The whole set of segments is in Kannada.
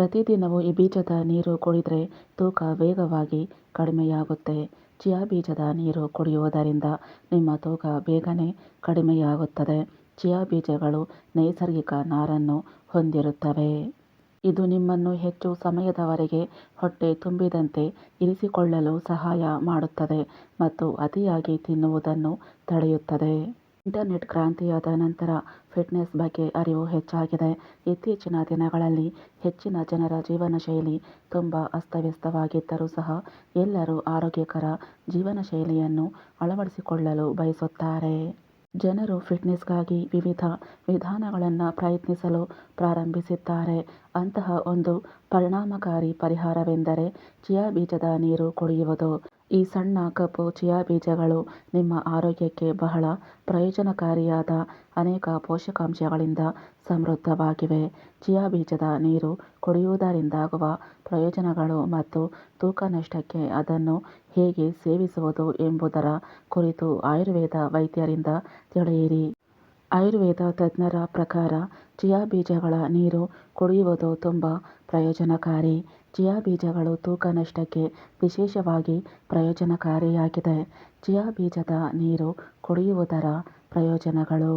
ಪ್ರತಿದಿನವೂ ಈ ಬೀಜದ ನೀರು ಕುಡಿದ್ರೆ ತೂಕ ವೇಗವಾಗಿ ಕಡಿಮೆಯಾಗುತ್ತೆ. ಚಿಯಾ ಬೀಜದ ನೀರು ಕುಡಿಯುವುದರಿಂದ ನಿಮ್ಮ ತೂಕ ಬೇಗನೆ ಕಡಿಮೆಯಾಗುತ್ತದೆ. ಚಿಯಾ ಬೀಜಗಳು ನೈಸರ್ಗಿಕ ನಾರನ್ನು ಹೊಂದಿರುತ್ತವೆ. ಇದು ನಿಮ್ಮನ್ನು ಹೆಚ್ಚು ಸಮಯದವರೆಗೆ ಹೊಟ್ಟೆ ತುಂಬಿದಂತೆ ಇರಿಸಿಕೊಳ್ಳಲು ಸಹಾಯ ಮಾಡುತ್ತದೆ ಮತ್ತು ಅತಿಯಾಗಿ ತಿನ್ನುವುದನ್ನು ತಡೆಯುತ್ತದೆ. ಇಂಟರ್ನೆಟ್ ಕ್ರಾಂತಿಯಾದ ನಂತರ ಫಿಟ್ನೆಸ್ ಬಗ್ಗೆ ಅರಿವು ಹೆಚ್ಚಾಗಿದೆ. ಇತ್ತೀಚಿನ ದಿನಗಳಲ್ಲಿ ಹೆಚ್ಚಿನ ಜನರ ಜೀವನಶೈಲಿ ತುಂಬ ಅಸ್ತವ್ಯಸ್ತವಾಗಿದ್ದರೂ ಸಹ ಎಲ್ಲರೂ ಆರೋಗ್ಯಕರ ಜೀವನಶೈಲಿಯನ್ನು ಅಳವಡಿಸಿಕೊಳ್ಳಲು ಬಯಸುತ್ತಾರೆ. ಜನರು ಫಿಟ್ನೆಸ್ಗಾಗಿ ವಿವಿಧ ವಿಧಾನಗಳನ್ನು ಪ್ರಯತ್ನಿಸಲು ಪ್ರಾರಂಭಿಸಿದ್ದಾರೆ. ಅಂತಹ ಒಂದು ಪರಿಣಾಮಕಾರಿ ಪರಿಹಾರವೆಂದರೆ ಚಿಯಾ ಬೀಜದ ನೀರು ಕುಡಿಯುವುದು. ಈ ಸಣ್ಣ ಕಪ್ಪು ಚಿಯಾ ಬೀಜಗಳು ನಿಮ್ಮ ಆರೋಗ್ಯಕ್ಕೆ ಬಹಳ ಪ್ರಯೋಜನಕಾರಿಯಾದ ಅನೇಕ ಪೋಷಕಾಂಶಗಳಿಂದ ಸಮೃದ್ಧವಾಗಿವೆ. ಚಿಯಾ ಬೀಜದ ನೀರು ಕುಡಿಯುವುದರಿಂದಾಗುವ ಪ್ರಯೋಜನಗಳು ಮತ್ತು ತೂಕ ನಷ್ಟಕ್ಕೆ ಅದನ್ನು ಹೇಗೆ ಸೇವಿಸುವುದು ಎಂಬುದರ ಕುರಿತು ಆಯುರ್ವೇದ ವೈದ್ಯರಿಂದ ತಿಳಿಯಿರಿ. ಆಯುರ್ವೇದ ತಜ್ಞರ ಪ್ರಕಾರ ಚಿಯಾ ಬೀಜಗಳ ನೀರು ಕುಡಿಯುವುದು ತುಂಬಾ ಪ್ರಯೋಜನಕಾರಿ. ಚಿಯಾ ಬೀಜಗಳು ತೂಕ ನಷ್ಟಕ್ಕೆ ವಿಶೇಷವಾಗಿ ಪ್ರಯೋಜನಕಾರಿಯಾಗಿದೆ. ಚಿಯಾ ಬೀಜದ ನೀರು ಕುಡಿಯುವುದರ ಪ್ರಯೋಜನಗಳು.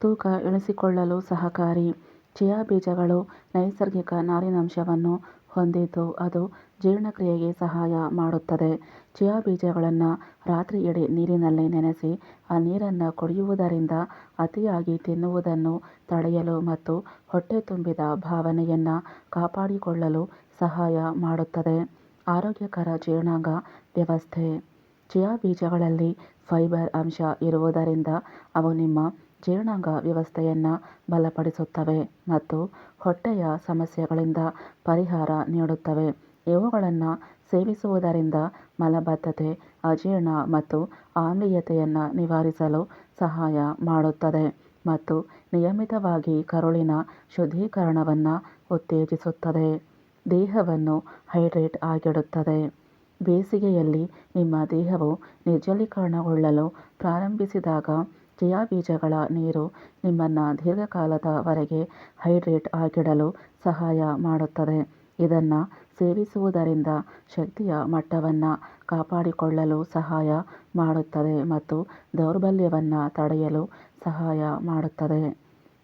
ತೂಕ ಇಳಿಸಿಕೊಳ್ಳಲು ಸಹಕಾರಿ. ಚಿಯಾ ಬೀಜಗಳು ನೈಸರ್ಗಿಕ ನಾರಿನಂಶವನ್ನು ಹೊಂದಿದ್ದು ಅದು ಜೀರ್ಣಕ್ರಿಯೆಗೆ ಸಹಾಯ ಮಾಡುತ್ತದೆ. ಚಿಯಾ ಬೀಜಗಳನ್ನು ರಾತ್ರಿಯಿಡೀ ನೀರಿನಲ್ಲಿ ನೆನೆಸಿ, ಆ ನೀರನ್ನು ಕುಡಿಯುವುದರಿಂದ ಅತಿಯಾಗಿ ತಿನ್ನುವುದನ್ನು ತಡೆಯಲು ಮತ್ತು ಹೊಟ್ಟೆ ತುಂಬಿದ ಭಾವನೆಯನ್ನು ಕಾಪಾಡಿಕೊಳ್ಳಲು ಸಹಾಯ ಮಾಡುತ್ತದೆ. ಆರೋಗ್ಯಕರ ಜೀರ್ಣಾಂಗ ವ್ಯವಸ್ಥೆ. ಚಿಯಾ ಬೀಜಗಳಲ್ಲಿ ಫೈಬರ್ ಅಂಶ ಇರುವುದರಿಂದ ಅವು ನಿಮ್ಮ ಜೀರ್ಣಾಂಗ ವ್ಯವಸ್ಥೆಯನ್ನು ಬಲಪಡಿಸುತ್ತವೆ ಮತ್ತು ಹೊಟ್ಟೆಯ ಸಮಸ್ಯೆಗಳಿಂದ ಪರಿಹಾರ ನೀಡುತ್ತವೆ. ಇವುಗಳನ್ನು ಸೇವಿಸುವುದರಿಂದ ಮಲಬದ್ಧತೆ, ಅಜೀರ್ಣ ಮತ್ತು ಆಮ್ಲೀಯತೆಯನ್ನು ನಿವಾರಿಸಲು ಸಹಾಯ ಮಾಡುತ್ತದೆ ಮತ್ತು ನಿಯಮಿತವಾಗಿ ಕರುಳಿನ ಶುದ್ಧೀಕರಣವನ್ನು ಉತ್ತೇಜಿಸುತ್ತದೆ. ದೇಹವನ್ನು ಹೈಡ್ರೇಟ್ ಆಗಿಡುತ್ತದೆ. ಬೇಸಿಗೆಯಲ್ಲಿ ನಿಮ್ಮ ದೇಹವು ನಿರ್ಜಲೀಕರಣಗೊಳ್ಳಲು ಪ್ರಾರಂಭಿಸಿದಾಗ ಚಿಯಾ ಬೀಜಗಳ ನೀರು ನಿಮ್ಮನ್ನು ದೀರ್ಘಕಾಲದವರೆಗೆ ಹೈಡ್ರೇಟ್ ಆಗಿಡಲು ಸಹಾಯ ಮಾಡುತ್ತದೆ. ಇದನ್ನು ಸೇವಿಸುವುದರಿಂದ ಶಕ್ತಿಯ ಮಟ್ಟವನ್ನು ಕಾಪಾಡಿಕೊಳ್ಳಲು ಸಹಾಯ ಮಾಡುತ್ತದೆ ಮತ್ತು ದೌರ್ಬಲ್ಯವನ್ನು ತಡೆಯಲು ಸಹಾಯ ಮಾಡುತ್ತದೆ.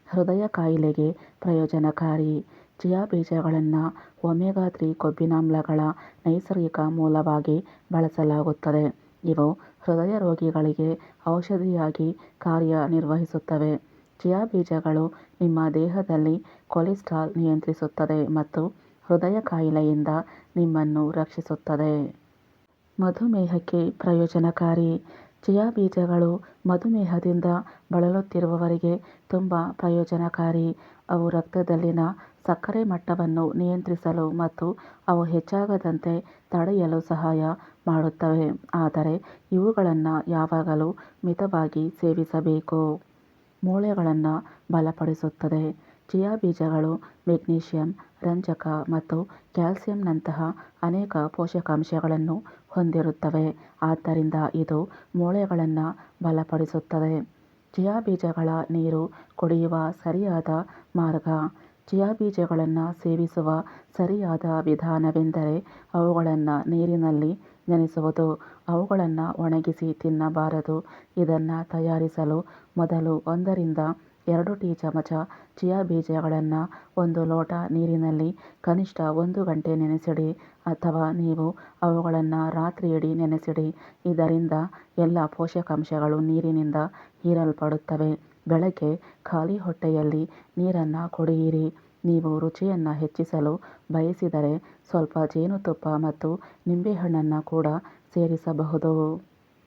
ಹೃದಯ ಕಾಯಿಲೆಗೆ ಪ್ರಯೋಜನಕಾರಿ ಚಿಯಾ ಬೀಜಗಳನ್ನು ಒಮೆಗಾ ತ್ರೀ ಕೊಬ್ಬಿನಾಮ್ಲಗಳ ನೈಸರ್ಗಿಕ ಮೂಲವಾಗಿ ಬಳಸಲಾಗುತ್ತದೆ. ಇವು ಹೃದಯ ರೋಗಿಗಳಿಗೆ ಔಷಧಿಯಾಗಿ ಕಾರ್ಯನಿರ್ವಹಿಸುತ್ತವೆ. ಚಿಯಾ ಬೀಜಗಳು ನಿಮ್ಮ ದೇಹದಲ್ಲಿ ಕೊಲೆಸ್ಟ್ರಾಲ್ ನಿಯಂತ್ರಿಸುತ್ತದೆ ಮತ್ತು ಹೃದಯ ಕಾಯಿಲೆಯಿಂದ ನಿಮ್ಮನ್ನು ರಕ್ಷಿಸುತ್ತದೆ. ಮಧುಮೇಹಕ್ಕೆ ಪ್ರಯೋಜನಕಾರಿ. ಚಿಯಾ ಬೀಜಗಳು ಮಧುಮೇಹದಿಂದ ಬಳಲುತ್ತಿರುವವರಿಗೆ ತುಂಬಾ ಪ್ರಯೋಜನಕಾರಿ. ಅವು ರಕ್ತದಲ್ಲಿನ ಸಕ್ಕರೆ ಮಟ್ಟವನ್ನು ನಿಯಂತ್ರಿಸಲು ಮತ್ತು ಅವು ಹೆಚ್ಚಾಗದಂತೆ ತಡೆಯಲು ಸಹಾಯ ಮಾಡುತ್ತವೆ. ಆದರೆ ಇವುಗಳನ್ನು ಯಾವಾಗಲೂ ಮಿತವಾಗಿ ಸೇವಿಸಬೇಕು. ಮೂಳೆಗಳನ್ನು ಬಲಪಡಿಸುತ್ತದೆ. ಚಿಯಾ ಬೀಜಗಳು ಮೆಗ್ನೀಷಿಯಂ, ರಂಜಕ ಮತ್ತು ಕ್ಯಾಲ್ಸಿಯಂನಂತಹ ಅನೇಕ ಪೋಷಕಾಂಶಗಳನ್ನು ಹೊಂದಿರುತ್ತವೆ. ಆದ್ದರಿಂದ ಇದು ಮೂಳೆಗಳನ್ನು ಬಲಪಡಿಸುತ್ತದೆ. ಚಿಯಾ ಬೀಜಗಳ ನೀರು ಕುಡಿಯುವ ಸರಿಯಾದ ಮಾರ್ಗ. ಚಿಯಾ ಬೀಜಗಳನ್ನು ಸೇವಿಸುವ ಸರಿಯಾದ ವಿಧಾನವೆಂದರೆ ಅವುಗಳನ್ನು ನೀರಿನಲ್ಲಿ ನೆನೆಸುವುದು. ಅವುಗಳನ್ನು ಒಣಗಿಸಿ ತಿನ್ನಬಾರದು. ಇದನ್ನು ತಯಾರಿಸಲು ಮೊದಲು ಒಂದರಿಂದ ಎರಡು ಟೀ ಚಮಚ ಚಿಯಾ ಬೀಜಗಳನ್ನು ಒಂದು ಲೋಟ ನೀರಿನಲ್ಲಿ ಕನಿಷ್ಠ ಒಂದು ಗಂಟೆ ನೆನೆಸಿಡಿ ಅಥವಾ ನೀವು ಅವುಗಳನ್ನು ರಾತ್ರಿಯಿಡೀ ನೆನೆಸಿಡಿ. ಇದರಿಂದ ಎಲ್ಲ ಪೋಷಕಾಂಶಗಳು ನೀರಿನಿಂದ ಹೀರಲ್ಪಡುತ್ತವೆ. ಬೆಳಗ್ಗೆ ಖಾಲಿ ಹೊಟ್ಟೆಯಲ್ಲಿ ನೀರನ್ನು ಕುಡಿಯಿರಿ. ನೀವು ರುಚಿಯನ್ನು ಹೆಚ್ಚಿಸಲು ಬಯಸಿದರೆ ಸ್ವಲ್ಪ ಜೇನುತುಪ್ಪ ಮತ್ತು ನಿಂಬೆಹಣ್ಣನ್ನು ಕೂಡ ಸೇರಿಸಬಹುದು.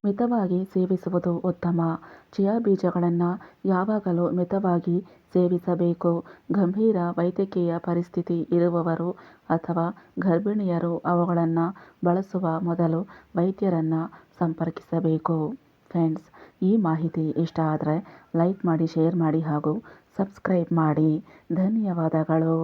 ಮಿತವಾಗಿ ಸೇವಿಸುವುದು ಉತ್ತಮ. ಚಿಯಾ ಬೀಜಗಳನ್ನು ಯಾವಾಗಲೂ ಮಿತವಾಗಿ ಸೇವಿಸಬೇಕು. ಗಂಭೀರ ವೈದ್ಯಕೀಯ ಪರಿಸ್ಥಿತಿ ಇರುವವರು ಅಥವಾ ಗರ್ಭಿಣಿಯರು ಅವುಗಳನ್ನು ಬಳಸುವ ಮೊದಲು ವೈದ್ಯರನ್ನು ಸಂಪರ್ಕಿಸಬೇಕು. ಫ್ರೆಂಡ್ಸ್, ಈ ಮಾಹಿತಿ ಇಷ್ಟ ಆದರೆ ಲೈಕ್ ಮಾಡಿ, ಶೇರ್ ಮಾಡಿ ಹಾಗೂ ಸಬ್ಸ್ಕ್ರೈಬ್ ಮಾಡಿ. ಧನ್ಯವಾದಗಳು.